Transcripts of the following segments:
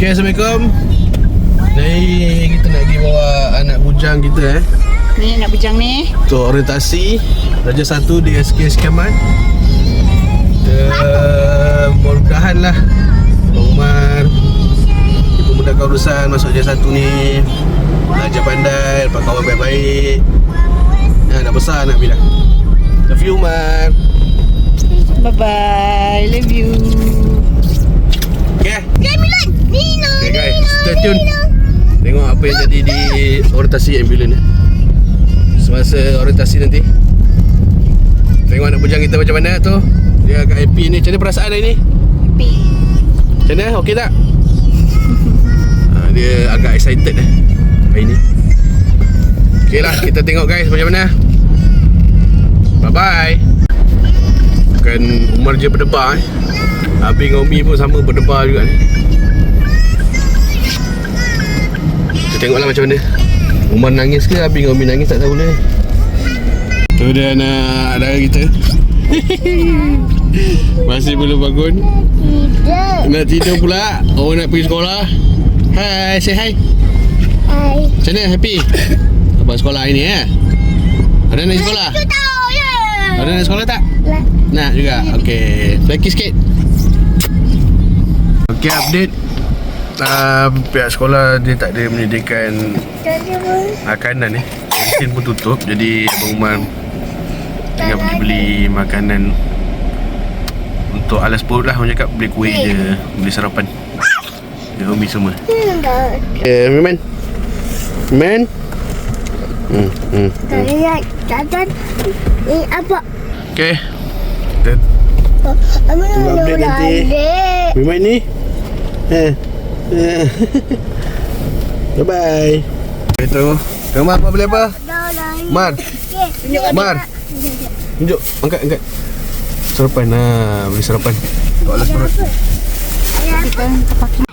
Okay, Assalamualaikum. Jadi kita nak pergi bawa anak bujang kita eh. Ni nak bujang ni. Untuk orientasi Raja 1 di SK Skaman Kita mudah-mudahan lah. Umar Dipermudahkan urusan. Masuk Raja 1 ni Belajar pandai, dapat kawan baik-baik. Ya, dah besar anak bila Love you Umar. Bye bye. Love you. Okay Okay guys, stay tune Tengok apa yang jadi di orientasi ambulan ni. Semasa orientasi nanti. Tengok anak bujang kita macam mana tu. Dia agak happy ni. Macam mana perasaan hari ni? Happy. Macam mana? Okey tak? ha, dia agak excited eh Hari ni. Okay lah Kita tengok guys macam mana. Bye bye Bukan Umar je berdebar eh. Abi dengan Umi pun sama berdebar juga ni tengoklah macam mana. Umar nangis ke Abi dengan Umi nangis tak tahu lah. Tu dia anak dara kita. Masih belum bangun. Nak tidur pula. Oh nak pergi sekolah. Hai Say hi. Hai. Macam mana happy? Abang sekolah hari ni eh? Ada nak sekolah? Tahu ya. Ada nak sekolah tak? Lah. Nak juga. Okay Lagi sikit. Okay update uh, Pihak sekolah Dia tak ada menyediakan Makanan ni Kantin pun tutup Jadi Abang Umar Tengah pergi beli makanan Untuk alas perut lah Orang cakap beli kuih je Beli sarapan Dengan Umi semua enggak. Okay Miman Miman Hmm, hmm, hmm. Ini apa? Okay Kita update nanti. Miman ni Eh Eh. Bye bye Itu Kamu apa beli apa? Dah lah. Mar. Mar Tunjuk Angkat angkat. Sarapan Nah Beli sarapan Untuk alas perut.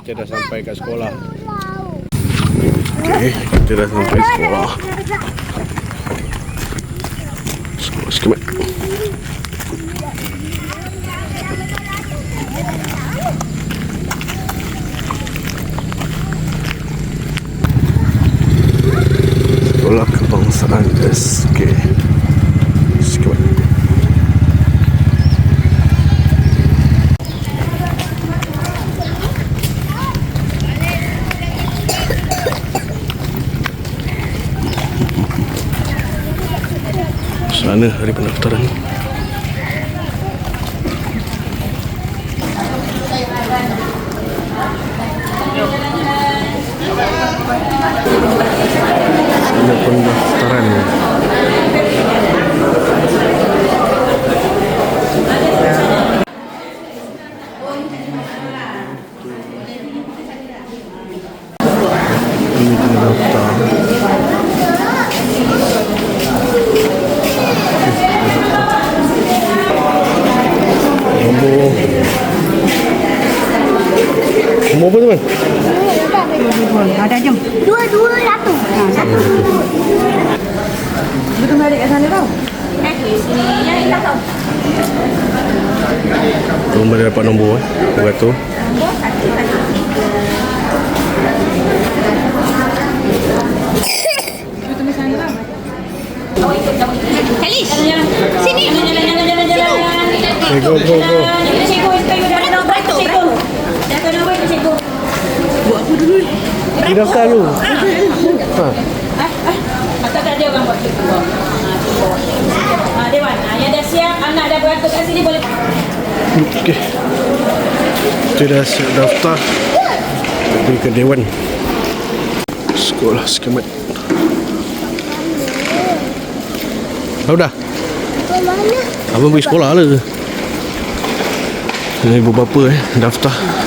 Kita dah sampai kat sekolah. Okay Kita dah sampai sekolah. Sekolah sekemat Sekolah Kebangsaan SK Sekemat Sana hari pendaftaran Sana pendaftaran Ini Nombor dia dapat nombor eh Nombor tu. Sini. Okay go go go Buat apa dulu? Pergi daftar dulu ha. Atau tak ada orang buat cikgu? Ha, Dewan. Ha, yang dah siap, anak dah beratur kat sini boleh. Okay Kita dah siap daftar. Pergi ke Dewan. Sekolah Sekemat Tahu dah? Abang pergi sekolah lah Ini ibu bapa eh Daftar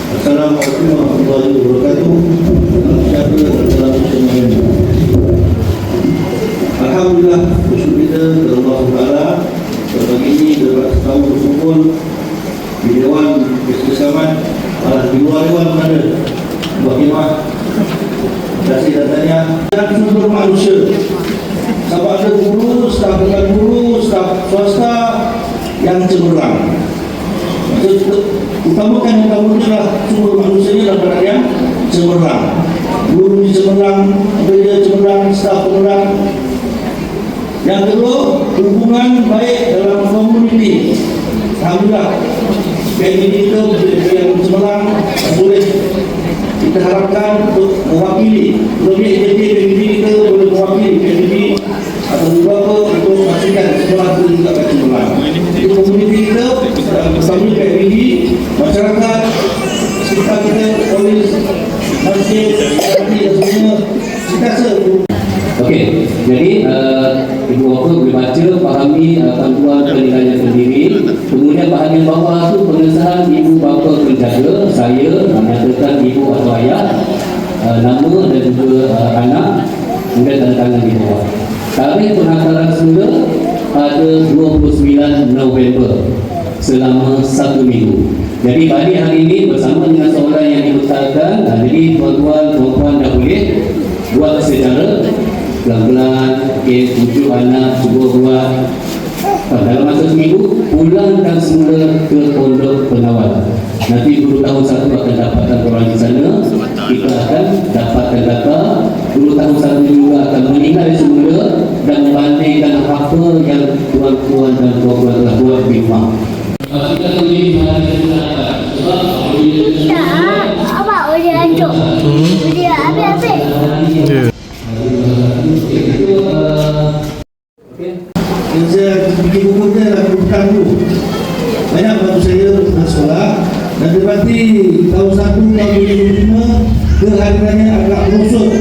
Assalamualaikum warahmatullahi wabarakatuh Assalamualaikum Alhamdulillah bersyukur kepada Allah Taala Pagi ini dapat tahu berkumpul di Dewan Kesesamaan Alah di luar Dewan pun ada Buat khidmat Terima kasih. dan tanya Dan sumber manusia Sama ada guru, staf bukan guru, staf swasta yang cemerlang Maksud utamakan yang utama adalah sumber manusianya adalah pada yang cemerlang Guru ni cemerlang, kerja cemerlang, staf cemerlang yang kedua, hubungan baik dalam komuniti. Alhamdulillah. PNB kita yang semalam boleh kita harapkan untuk mewakili lebih jadi PNB kita boleh mewakili PNB atau beberapa untuk memastikan sekolah itu juga cemerlang. Komuniti kita bersama PNB, masyarakat, sekitar kita, polis, masjid, dan semua kita Okey, jadi uh, ibu bapa boleh baca, fahami uh, panduan penilaian sendiri. Kemudian bahagian bawah tu pengesahan ibu bapa penjaga, saya menyatakan ibu atau ayah, uh, nama dan juga uh, anak, kemudian tanda tangan di bawah. Tarikh penakaran semula pada 29 November selama satu minggu. Jadi pagi hari ini bersama dengan seorang yang diletakkan, uh, jadi tuan-tuan, puan-puan dah boleh buat secara pelan-pelan, okay, tujuh anak, cuba buat dalam masa seminggu, pulangkan semula ke pondok penawar. Nanti guru tahun satu akan dapatkan orang di sana, kita akan dapatkan data, guru tahun satu juga akan meninggal semula dan membandingkan apa yang tuan-tuan dan puan-puan telah buat di rumah. Uh, kita sendiri mana kita dapat sebab apabila kita Tak. Apa? Boleh hancur. Boleh habis-habis. Ya. Yang saya bikin buku dia adalah bukan dulu Banyak bantu saya untuk sekolah Dan dapati tahun 1 tahun 2005 Kehadirannya agak merosot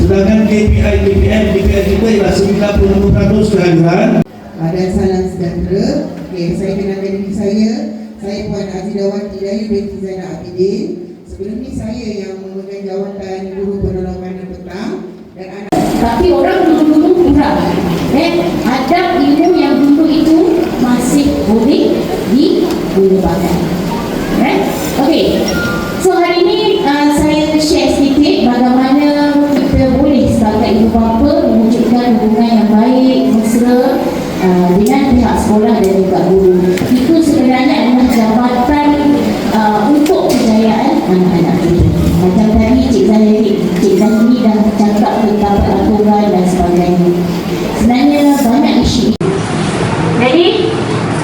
Sedangkan KPI, KPM, KPM kita ialah 96% kehadiran Uh, dan salam sejahtera. Okay, saya kenalkan diri saya. Saya Puan Azidawati Dayu binti Zainal Abidin. Sebelum ni saya yang memegang jawatan guru penolongan dan petang dan anak Tapi orang dulu-dulu kurang. Eh, adab ilmu yang dulu itu masih boleh digunakan. Eh, okey.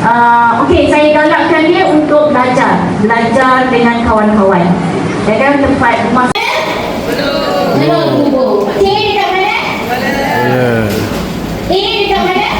Uh, okey saya galakkan dia untuk belajar. Belajar dengan kawan-kawan. Ya kan tempat rumah Belum. Belum tunggu. Cik dekat mana? Ya. A dekat mana?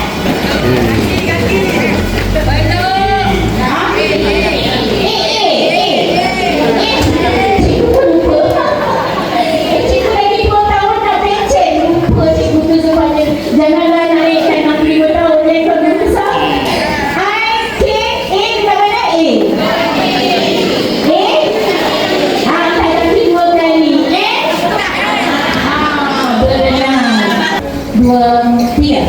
和面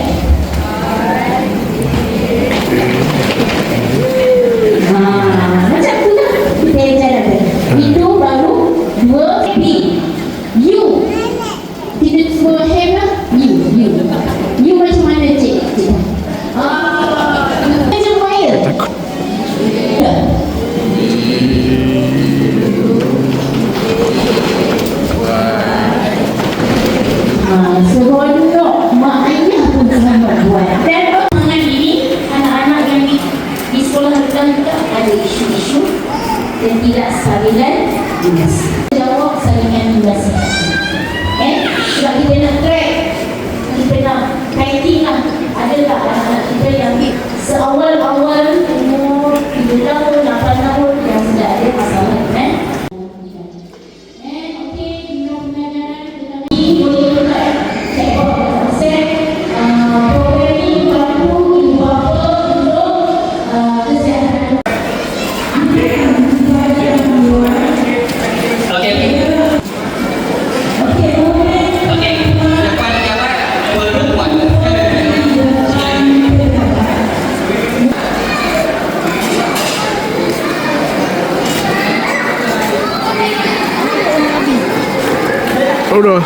pejabat.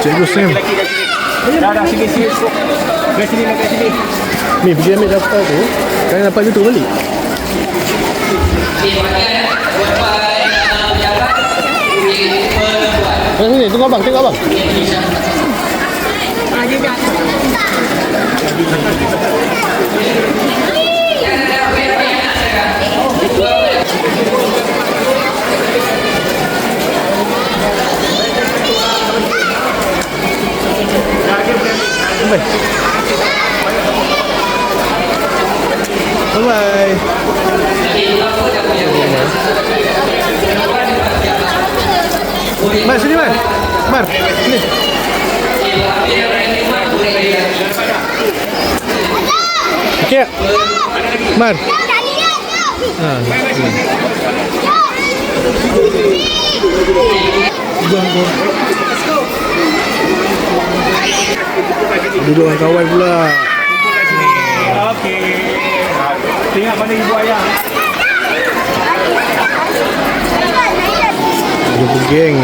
Cikgu Sam. Lelaki kat sini. Dah dah sini sini. Kat sini kat sini. Ni pergi ambil daftar tu. Kalian dapat balik. Pejabat. Okey, perempuan. Mana sini? Tengok abang, tengok abang. Jangan ada apa-apa yang nak cakap. Bye bye. Okey, apa dah punya? Perempuan dapat pejabat. Boleh Mar sini Mar. Mar, boleh bayar. Okey. Mar. Duduk dengan kawan pula. Okey. Tengok mana ibu ayah. Jumpa geng.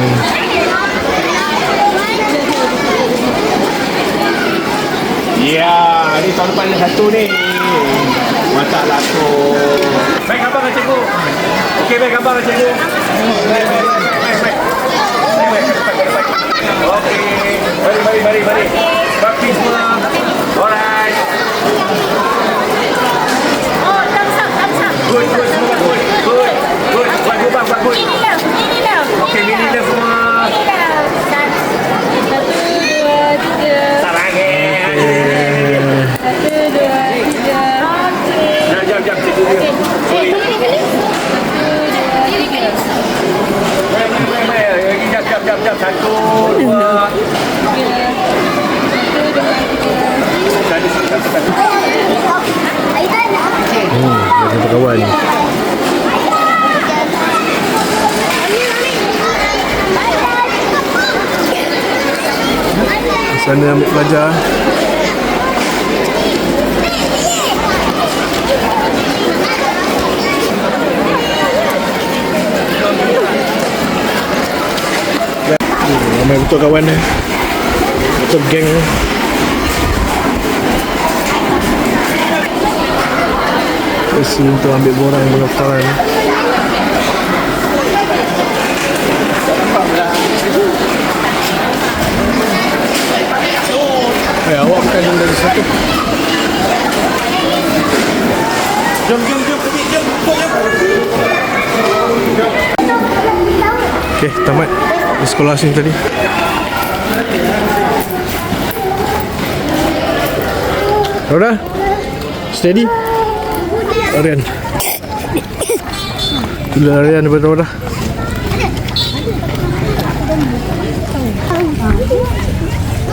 Ya, ni tahun depan ada satu ni. Masalah tu. Baik khabar dengan cikgu. Okey, baik khabar dengan cikgu. Baik, baik, baik, baik. Okey. Mari, mari, mari, mari. Bakti semua. Alright. Good, good, semua good. Good, good. Buat good, bang, buat good. Okey, Sana ambil pelajar. Ramai betul kawan dia. Betul geng dia. Isi untuk ambil borang pendaftaran. Eh, yang dari satu. Jom, jom, jom, jom, jom, jom. Okey, tamat di sekolah sini tadi. Rhoda, steady. Orion. Gula harian daripada dah.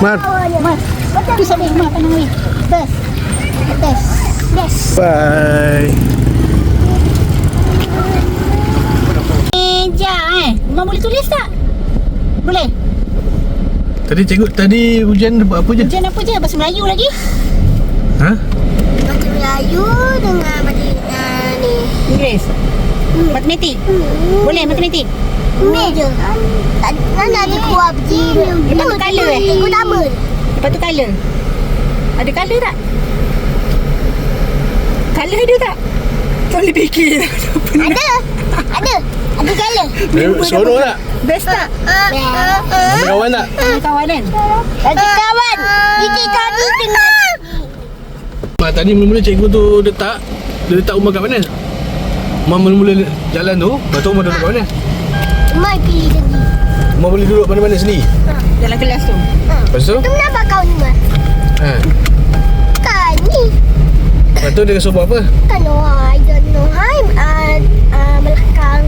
Mat, Mas, tu sampai rumah apa nama ni? Bes. Bes. Bes. bye. Meja eh. Mak boleh tulis tak? Boleh. Tadi cikgu tadi hujan buat apa je? Ujian apa je? Bahasa Melayu lagi. Ha? Bahasa Melayu dengan bahasa uh, ni. Inggeris. Matematik. Boleh matematik. Meja. Tak nak ada kuah biji. Lepas tu colour eh? Cikgu nama. Lepas tu colour. Ada colour tak? Colour ada tak? Tak boleh fikir. Ada. Ada. Ada colour. Seronok tak? Best tak? Ada kawan tak? Ada kawan kan? Ada kawan. Gigi tadi dengan Mak tadi mula-mula cikgu tu letak Dia letak rumah kat mana? Mak mula-mula jalan tu Lepas tu rumah duduk kat mana? Mai pilih tadi. Mak boleh duduk mana-mana sendiri Dalam kelas tu. Lepas tu? Tu kenapa kau ni mas? Ha. Kan ni. Lepas tu dia suruh buat apa? Kan oh, I don't know. Hai, uh, uh, belakang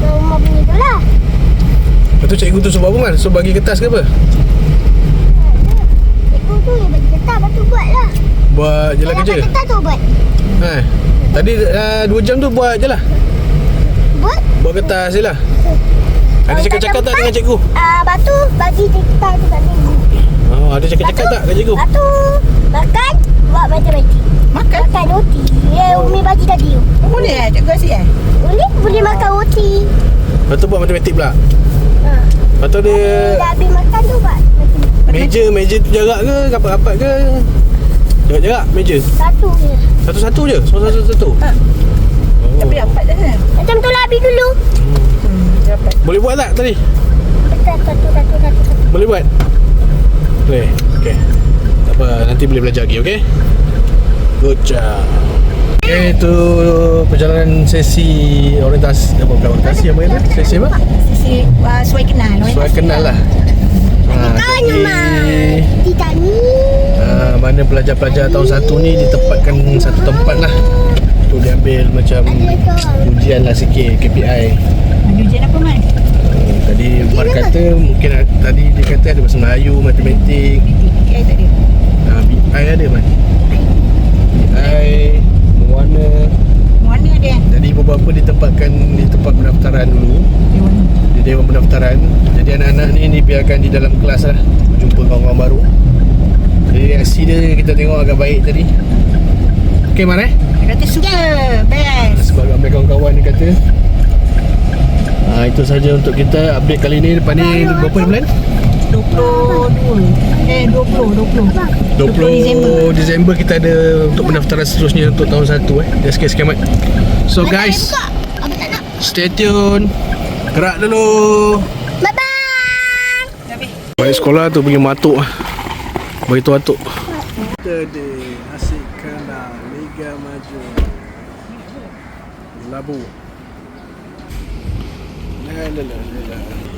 rumah punya tu lah. Lepas tu cikgu tu suruh buat apa man? Suruh bagi kertas ke apa? Cikgu tu yang bagi kertas, lepas tu buat lah. Buat je lah kerja kertas tu buat. ha. Tadi uh, 2 jam tu buat je lah Buat. Buat kertas je lah Ada cakap-cakap tak dengan cikgu? Ah, uh, batu bagi kertas tu kat cikgu. Oh, ada cakap-cakap tak dengan cikgu? Batu makan, buat matematik. Makan? Makan roti. Ya, Umi bagi tadi. Boleh eh? Cikgu asyik eh? Boleh, boleh makan roti. Lepas tu buat matematik pula Ha. Lepas tu dia Dah habis makan tu buat matematik. Meja, meja tu jarak ke? Rapat-rapat ke? Jarak-jarak meja? Satu je. Satu-satu je? Semua satu-satu? Ha. Oh. Tapi dapat dah kan? Macam tu lah habis dulu. Hmm. Boleh buat tak tadi? Satu, satu, satu, satu, satu. Boleh buat? Boleh? Okay Tak apa, nanti boleh belajar lagi, okay? Good job Okay, itu perjalanan sesi orientasi Apa bukan orientasi apa itu? Sesi apa? Sisi uh, suai kenal. Kenal lah ha, Kawan jadi, rumah. Tidak ni. ha, Mana pelajar-pelajar tahun satu ni Ditempatkan satu tempat lah Untuk diambil macam Ujian lah sikit, KPI Ada ujian apa man? Hmm, Tadi Umar kata Mungkin ada- tadi dia kata ada bahasa Melayu, matematik KI tak ada. ha, BI ada man BI Mewarna Mana ada kan? Jadi beberapa ditempatkan di tempat pendaftaran dulu Dewan. Di Dewan Pendaftaran Jadi anak-anak ni dibiarkan di dalam kelas lah Jumpa kawan-kawan baru Jadi reaksi dia kita tengok agak baik tadi Okay Mar eh Dia kata suka. Best. Sebab ramai kawan-kawan dia kata ha, Itu saja untuk kita update kali ni Lepas ni berapa bulan? 22. Eh 20. 20. 20 Disember. Disember kita ada untuk pendaftaran seterusnya untuk tahun 1 eh. SK Skamat. So guys, Apa tak nak? stay tune. Gerak dulu. Bye-bye. Balik sekolah tu pergi matuk ah. Bagi tu atuk. Tadi asyik kenal Liga Maju. Labu. 太累了累了